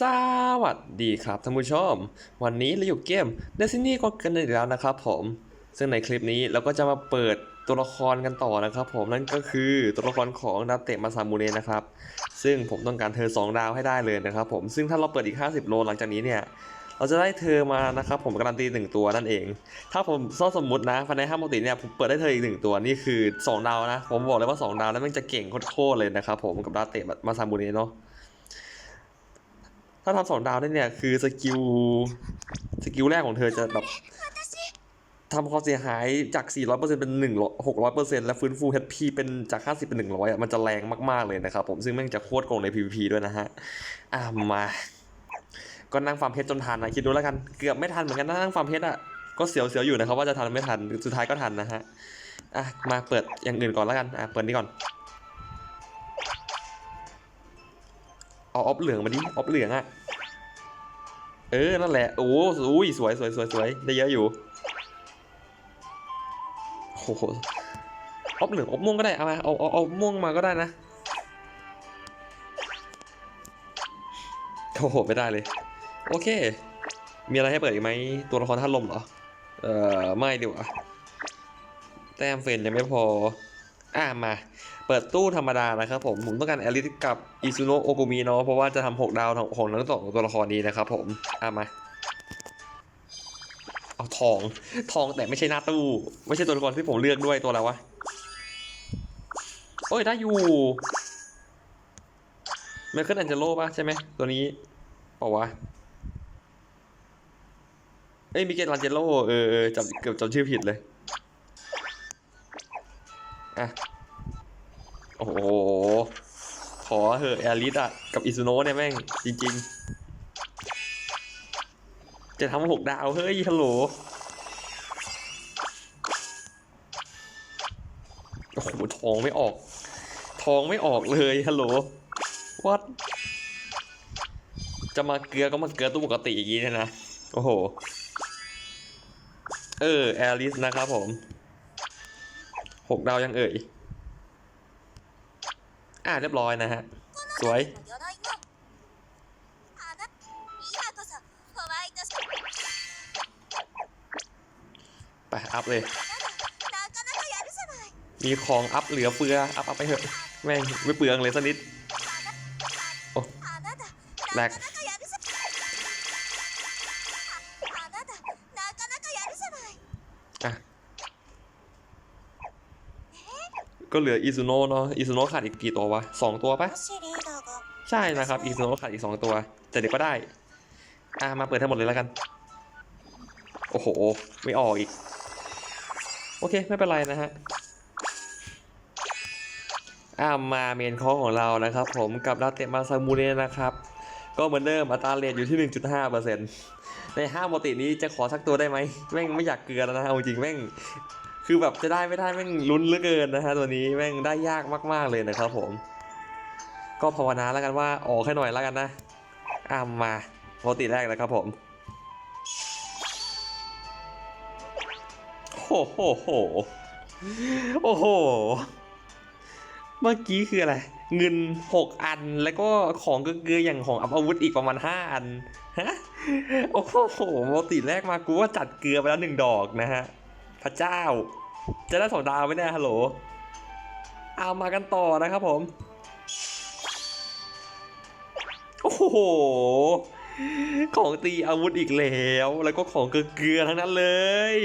สวัสดีครับท่านผู้ชม วันนี้เราอยู่เกม Destiny ก็กันอีกแล้วนะครับผม ซึ่งในคลิปนี้เราก็จะมาเปิดตัวละครกันต่อนะครับผมนั่นก็คือตัวละครของดาเตะมาซามูเนะนะครับ ซึ่งผมต้องการเธอ 2 ดาวให้ได้เลยนะครับผมซึ่งถ้าเราเปิดอีก 50 โลหลังจากนี้เนี่ย เราจะได้เธอมานะครับผมการันตีหนึ่งตัวนั่นเอง ถ้าผมซ่อสมมตินะภายในห้าปกติเนี่ยผมเปิดได้เธออีกหนึ่งตัวนี่คือ 2 ดาวนะ ผมบอกเลยว่า 2 ดาวแล้วมันจะเก่งโคตรๆเลยนะครับผมกับดาเตะมาซามูเนะเนาะ ถ้าทำสองดาวได้เนี่ยคือสกิลสกิลแรกของเธอจะแบบทำความเสียหายจาก 400%เป็น1 600%และฟื้นฟู HP เป็นจาก 50 เป็น 100อะมันจะแรงมาก ๆ เลยนะครับผมซึ่งแม่งจะโคตรโกงใน PVP ด้วยนะฮะ อะมา ก็นั่งฟาร์มเพชรจนทันนะคิดดูแล้วกัน เกือบไม่ทันเหมือนกันนั่งฟาร์มเพชรอะ ก็เสียวเสียวๆอยู่นะครับว่าจะทันไม่ทัน สุดท้ายก็ทันนะฮะ อะ มาเปิดอย่างอื่นก่อนแล้วกัน อะ เปิดนี้ก่อน เอาออฟเหลืองมาดิออฟเหลืองอะเออ นั่นแหละ โอ้อุ้ยสวยสวยสวยสวยได้เยอะอยู่โอ้โหอบเหลืองอบม่วงก็ได้ เอามาเอาเอาเอาม่วงมาก็ได้นะโอ้โหไม่ได้เลย โอเค มีอะไรให้เปิดอีกไหมตัวละครท่านลมเหรอ เอ่อ ไม่ดีกว่าแต้มเฟรนยังไม่พอ อะมา เปิดตู้ธรรมดานะครับผม ผมต้องการแอลิสกับอิซุโนะโอกุมิเนาะเพราะว่าจะทำหกดาวของทั้งสองตัวละครนี้นะครับผมเอะมา เอาทองทองแต่ไม่ใช่หน้าตู้ ไม่ใช่ตัวละครที่ผมเลือกด้วยตัวอะไรวะโอ้ยได้อยู่เมเคิลแอนเจโลป่ะใช่ไหมตัวนี้เปล่าวะเอ้ยมิเกลแอนเจโลเออจำเกือบจำชื่อผิดเลยอะ อ้โห ขอเหอะแอลิสอะกับอิซุโนะเนี่ยแม่ง จริง ๆ จะทำหกดาวเฮ้ยฮัลโหลโอ้โหทองไม่ออก ทองไม่ออกเลยฮัลโหลวัดจะมาเกลือก็มาเกลือตู้ปกติอย่างนี้นยนะโอ้โห เออแอลิสนะครับผมหกดาวยังเอ่ย อ่าเรียบร้อยนะฮะ สวย ไปอัพเลย มีของอัพเหลือเฟือ อัพอัพไปเถอะ แม่งไม่เปลืองเลยสนิด โอ้แหลก ก็เหลืออิซุโนะเนาะอิซุโนะขาดอีกกี่ตัววะสองตัวปะใช่นะครับอิซุโนะขาดอีกสองตัว แต่เด็กก็ได้ อ่ามาเปิดทั้งหมดเลยแล้วกัน โอ้โห ไม่ออกอีก โอเคไม่เป็นไรนะฮะอ่ามาเมนคอของเรานะครับผมกับดาเตมาซามูเนะนะครับ ก็เหมือนเดิมอัตราเรทอยู่ที่ 1.5%ในห้าโมตินี้จะขอสักตัวได้ไหมแม่งไม่อยากเกลือแล้วนะเอาจริงแม่ง คือแบบจะได้ไม่ได้แม่งลุ้นเหลือเกินนะฮะตัวนี้แม่งได้ยากมากๆเลยนะครับผม ก็ภาวนาแล้วกันว่าออกให้หน่อยแล้วกันนะอ่ามาปกติแรกนะครับผมโอ้โหโหโอ้โห เมื่อกี้คืออะไร เงิน 6 อันแล้วก็ของเกลืออย่างของอาวุธอีกประมาณ 5 อัน ฮะ โอ้โหปกติแรกมากูว่าจัดเกลือไปแล้วหนึ่งดอกนะฮะ พระเจ้า จะได้สองดาวไหมเนี่ยฮัลโหล เอามากันต่อนะครับผม โอ้โห ของตีอาวุธอีกแล้ว แล้วก็ของเกลือทั้งนั้นเลย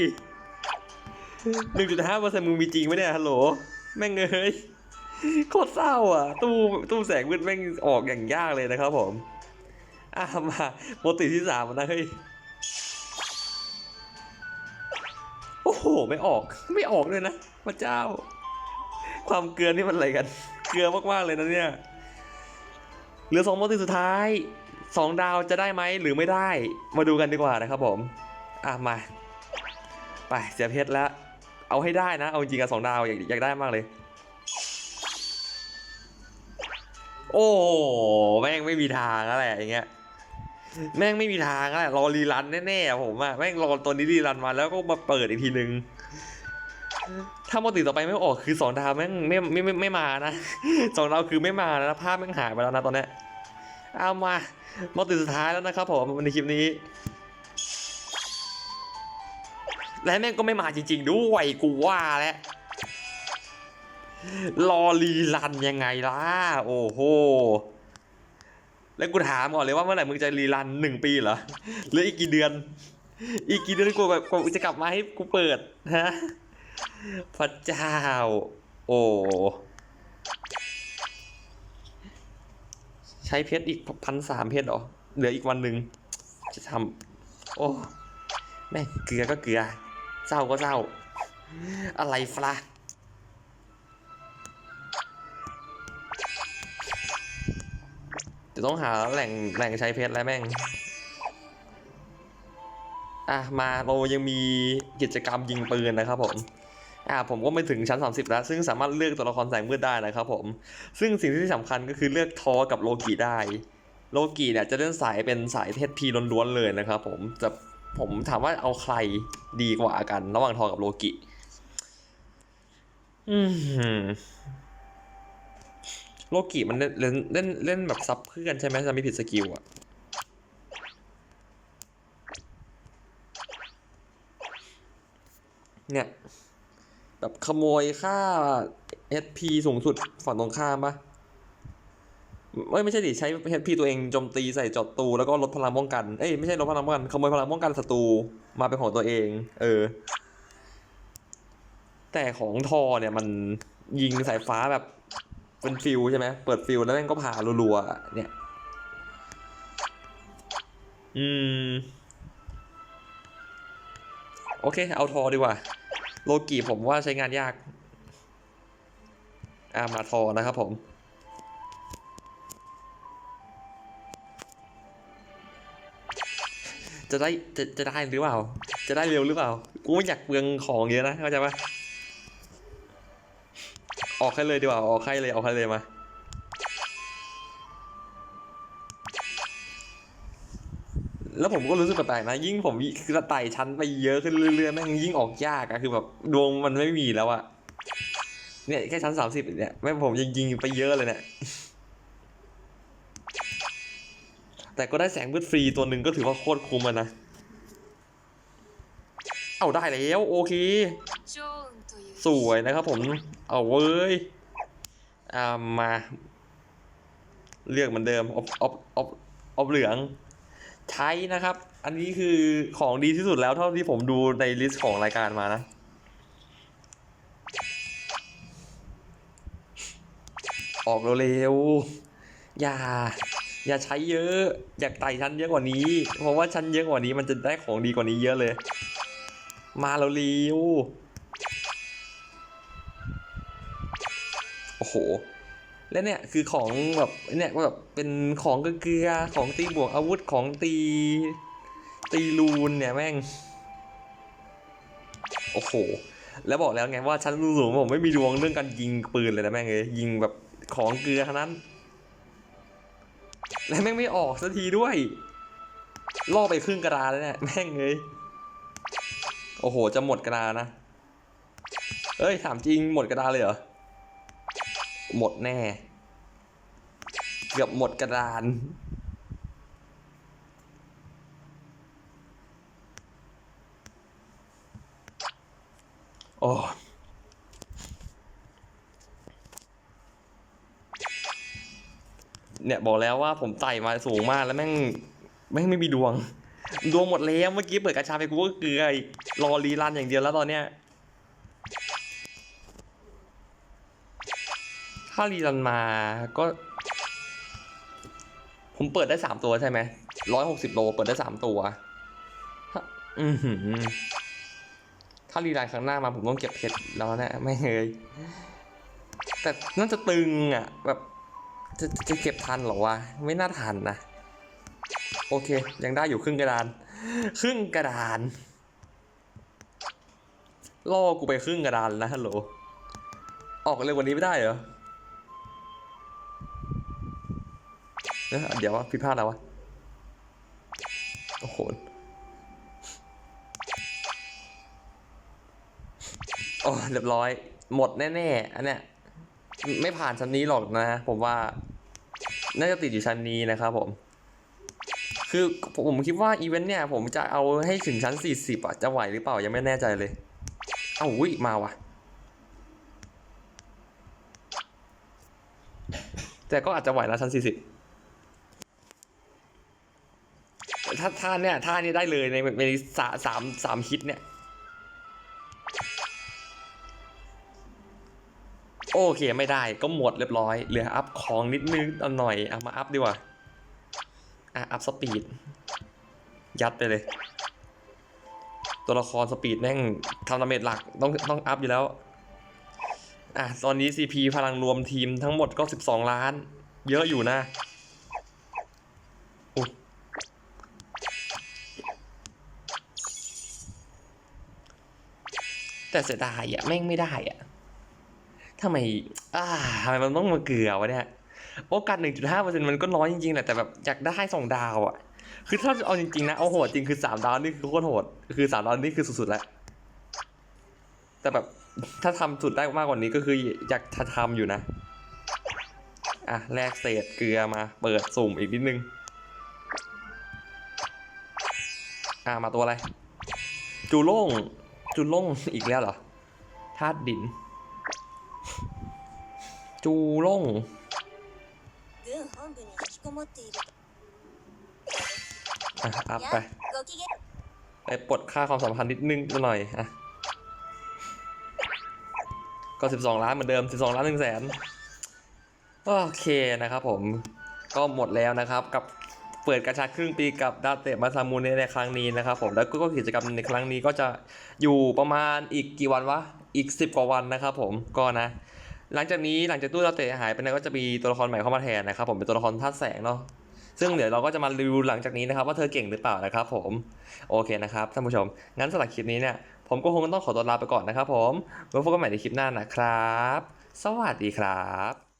หนึ่งจุดห้าเปอร์เซ็นต์มึงมีจริงไหมเนี่ยฮัลโหล แม่งเอ้ยโคตรเศร้าอะ ตู้ตู้แสงมืดแม่งออกอย่างยากเลยนะครับผม อะมาโมติที่สามนะเฮ้ย โอ้โห ไม่ออก ไม่ออกเลยนะพระเจ้า ความเกลือนี่มันอะไรกัน เกลือมากๆเลยนะเนี่ย เหลือสองโมติสุดท้ายสองดาวจะได้ไหมหรือไม่ได้ มาดูกันดีกว่านะครับผม อะมา ไปเสียเพชรแล้ว เอาให้ได้นะ เอาจริงกับสองดาวอยากอยากได้มากเลย โอ้โหแม่งไม่มีทางแล้วแหละอย่างเงี้ย แม่งไม่มีทางแล้วแหละรอรีรันแน่ๆอะผมอะแม่งรอตัวนี้รีรันมาแล้วก็มาเปิดอีกทีนึง ถ้าโมติต่อไปไม่ออกคือสองดาวแม่งไม่ไม่ไม่ไม่มานะสองดาวคือไม่มานะภาพแม่งหายไปแล้วนะตอนเนี้ยเอามามาตื่นสุดท้ายแล้วนะครับผมในคลิปนี้ และแม่งก็ไม่มาจริง ๆ ด้วยกูว่าแล้วรอรีรันยังไงล่ะ โอ้โห แล้วกูถามก่อนเลยว่าเมื่อไหร่มึงจะรีรันหนึ่งปีเหรอหรืออีกกี่เดือน อีกกี่เดือนกูแบบกูจะกลับมาให้กูเปิดฮะพระเจ้า โอ้ใช้เพชรอีกพันสามเพชรเหรอเหลืออีกวันหนึ่งจะทำโอ้แม่เกลือก็เกลือเศร้าก็เศร้า อะไรฟละ จะต้องหาแหล่งแหล่งใช้เพชรแล้วแม่ง อะมาเรายังมีกิจกรรมยิงปืนนะครับผมอ่าผมก็ไปถึงชั้น 30 แล้ว ซึ่งสามารถเลือกตัวละครแสงมืดได้นะครับผม ซึ่งสิ่งที่สำคัญก็คือเลือกทอกับโลกิได้ โลกิเนี่ยจะเล่นสายเป็นสายเทสพีล้วนๆเลยนะครับผมจะผมถามว่าเอาใครดีกว่ากัน ระหว่างทอกับโลกิ อืม โลกิมันเล่นเล่นเล่นแบบซับเพื่อนใช่ไหมจะไม่ผิดสกิลอะเนี่ย แบบขโมยค่า HP สูงสุดฝั่งตรงข้ามปะไม่ไม่ใช่ดิใช้ HP ตัวเองโจมตีใส่จอดตู แล้วก็ลดพลังป้องกัน เอ้ยไม่ใช่ลดพลังป้องกันขโมยพลังป้องกันศัตรูมาเป็นของตัวเอง เออ แต่ของทอเนี่ยมันยิงสายฟ้าแบบ เป็นฟิลใช่ไหมเปิดฟิลแล้วแม่งก็ผ่ารัวๆเนี่ย อืม โอเค เอาทอดีกว่า โลกิผมว่าใช้งานยากอ่ามาทอนะครับผม จะได้จะจะได้หรือเปล่า จะได้เร็วหรือเปล่า กูไม่อยากเปลืองของเยอะนะเข้าใจปะ ออกใครเลยดีกว่าออกใครเลยเอาใครเลยมาแล้วผมก็รู้สึกกระต่ายนะ ยิ่งผมกระต่ายชั้นไปเยอะขึ้นเรื่อยๆแม่งยิ่งออกยากอะคือแบบดวงมันไม่มีแล้วอะเนี่ยแค่ชั้นสามสิบเนี่ยแม่ผมยิงยิงไปเยอะเลยเนี่ยแต่ก็ได้แสงมืดฟรีตัวหนึ่งก็ถือว่าโคตรคุ้มนะ เอาได้แล้ว โอเค สวยนะครับผม เอาเว้ยอ่ามา เลือกเหมือนเดิมออฟออฟออฟออฟเหลือง ใช้นะครับ อันนี้คือของดีที่สุดแล้วเท่าที่ผมดูในลิสต์ของรายการมานะออกเร็วๆ อย่า อย่าใช้เยอะ อยากไต่ชั้นเยอะกว่านี้ เพราะว่าชั้นเยอะกว่านี้มันจะได้ของดีกว่านี้เยอะเลย มาเร็วๆ โอ้โห และเนี่ยคือของแบบเนี่ยแบบเป็นของเกลือของตีบวกอาวุธของตีตีรูนเนี่ยแม่ง โอ้โห แล้วบอกแล้วไงว่าชั้นสูงผมไม่มีดวงเรื่องการยิงปืนเลยนะแม่งเลยยิงแบบของเกลือทั้งนั้น และแม่งไม่ออกสักทีด้วย ล่อไปครึ่งกระดาแล้วเนี่ยแม่งเลยโอ้โห จะหมดกระดานะ เอ้ย ถามจริงหมดกระดาเลยเหรอ หมดแน่ เกือบหมดกระดาน โอ้เนี่ยบอกแล้วว่าผมไต่มาสูงมากแล้วแม่งแม่งไม่มีดวง ดวงหมดแล้วเมื่อกี้เปิดกระชาไปกูก็เกลืออีกรอรีรันอย่างเดียวแล้วตอนเนี้ยารีรันมาก็ ผมเปิดได้สามตัวใช่ไหมร้อยหกสิบโลเปิดได้สามตัวถ้าอือหือถ้ารีรันครั้งหน้ามาผมต้องเก็บเพชรแล้วนะไม่เงยแต่น่าจะตึงอะ แบบจะจะเก็บทันเหรอวะไม่น่าทันนะโอเค ยังได้อยู่ครึ่งกระดาน ครึ่งกระดานล่อกูไปครึ่งกระดานแล้วฮัลโหลออกเร็วกว่านี้ไม่ได้เหรอ เดี๋ยวว่าผิดพลาดแล้ววะ โอ้โห โอ้เรียบร้อย หมดแน่ๆ อันเนี้ย ไม่ผ่านชั้นนี้หรอกนะ ผมว่า น่าจะติดอยู่ชั้นนี้นะครับผม คือผมคิดว่าอีเวนต์เนี่ย ผมจะเอาให้ถึงชั้น 40อะ จะไหวหรือเปล่ายังไม่แน่ใจเลย เอ้าอุ้ยมาว่ะแต่ก็อาจจะไหวแล้วชั้น 40 ถ้าท่าเนี่ยท่านี้ได้เลยในในสาสามสามฮิตเนี่ย โอเคไม่ได้ก็หมดเรียบร้อย เหลืออัพของนิดนึงเอาหน่อยเอามาอัพดีกว่า อะ อัพสปีด ยัดไปเลย ตัวละครสปีดแม่งทำดาเมจหลักต้องต้องอัพอยู่แล้ว อะ ตอนนี้ CP พลังรวมทีมทั้งหมดก็ 12 ล้าน เยอะอยู่นะ แต่เสียดายอะแม่งไม่ได้อะทำไม อ่าทำไมมันต้องมาเกลือวะเนี่ย โอกาส1.5%มันก็น้อยจริงๆแหละแต่แบบอยากได้สองดาวอะคือถ้าเอาจริงๆนะ เอาโหดจริงคือ3ดาวนี่คือโคตรโหด คือ3ดาวนี่คือสุดๆแล้ว แต่แบบถ้าทำสุดได้มากกว่านี้ก็คืออยากจะทำอยู่นะ อะแลกเศษเกลือมา เปิดสุ่มอีกนิดนึง อะมาตัวอะไร จูโล่ง จุล่งอีกแล้วเหรอธาตุดิน จูล่งอะอัพไป ไปปลดค่าความสัมพันธ์นิดนึงหน่อยอะก็ 12 ล้านเหมือนเดิม 12 ล้านหนึ่งแสนโอเคนะครับผมก็หมดแล้วนะครับกับ ปิดกระชาครึ่งปีกับดาเตะมาซามูเนในครั้งนี้นะครับผมแล้วก็กิจกรรมในครั้งนี้ก็จะอยู่ประมาณอีกกี่วันวะอีก 10 กว่าวันนะครับผมก็นะ หลังจากนี้หลังจากตู้ดาเตะหายไปนยก็จะมีตัวละครใหม่เข้ามาแทนนะครับผมเป็นตัวละครธาตุแสงเนาะซึ่งเดี๋ยวเราก็จะมารีวิวหลังจากนี้นะครับ ว่าเธอเก่งหรือเปล่านะครับผมโอเคนะครับท่านผู้ชม งั้นสำหรับคลิปนี้เนี่ยผมก็คงต้องขอตัวลาไปก่อนนะครับผมไว้พบกันใหม่ในคลิปหน้านะครับ สวัสดีครับ